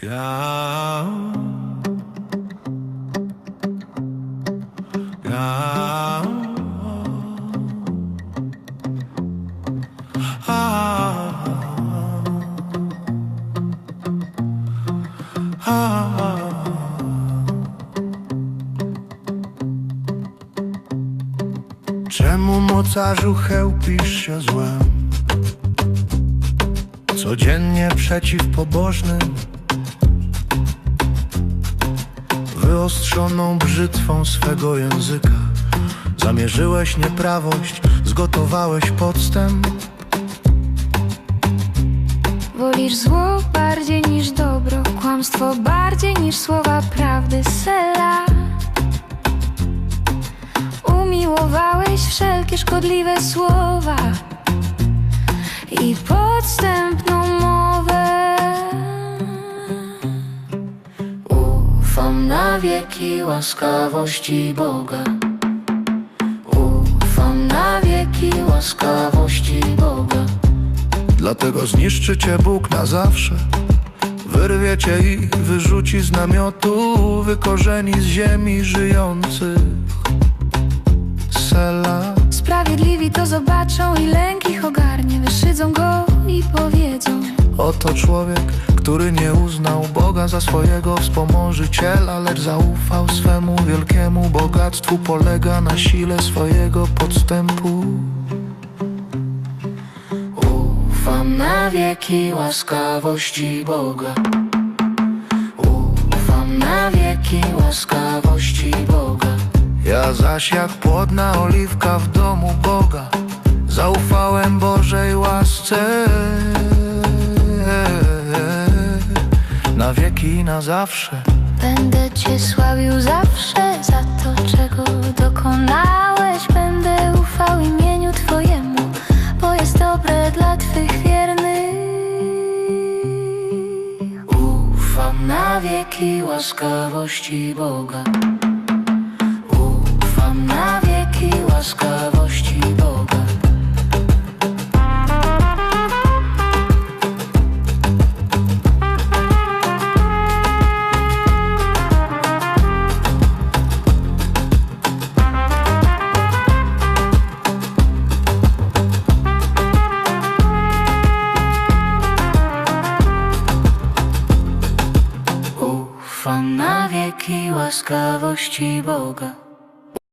Czemu mocarzu chełpisz się złem? Codziennie przeciw pobożnym Wyostrzoną brzytwą swego języka Zamierzyłeś nieprawość, zgotowałeś podstęp Wolisz zło bardziej niż dobro, kłamstwo bardziej niż słowa prawdy sela. Umiłowałeś wszelkie szkodliwe słowa i podstępną mowę. Wieki łaskawości Boga. Ufam na wieki łaskawości Boga. Dlatego zniszczy cię Bóg na zawsze Wyrwie cię i wyrzuci z namiotu Wykorzeni z ziemi żyjących Sela Sprawiedliwi to zobaczą i lęk ich ogarnie Wyszydzą go i powiedzą Oto człowiek, który nie uznał Boga za swojego wspomożyciela Lecz zaufał swemu wielkiemu bogactwu Polega na sile swojego podstępu. Ufam na wieki łaskawości Boga. Ufam na wieki łaskawości Boga. Ja zaś jak płodna oliwka w domu Na wieki i na zawsze. Będę Cię sławił zawsze Za to, czego dokonałeś. Będę ufał imieniu Twojemu Bo jest dobre dla Twych wiernych. Ufam na wieki łaskawości Boga Ufam na wieki łaskawości Boga